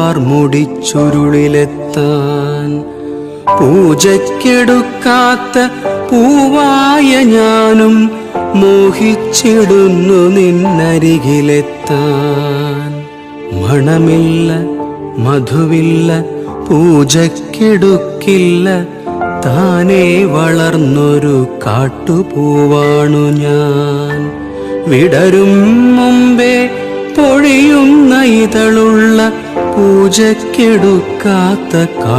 വാർമുടിച്ചുരുളിലെത്താൻ പൂജയ്ക്കെടുക്കാത്ത പൂവായ ഞാനും മോഹിച്ചിടുന്നു നിന്നരികിലെത്താൻ. മണമില്ല മധുവില്ല പൂജയ്ക്കെടുക്കില്ല താനേ വളർന്നൊരു കാട്ടുപൂവാണു ഞാൻ. വിടരും മുമ്പേ പൊഴിയുന്ന ഇതളുള്ള പൂജയ്ക്കെടുക്കാത്ത കാ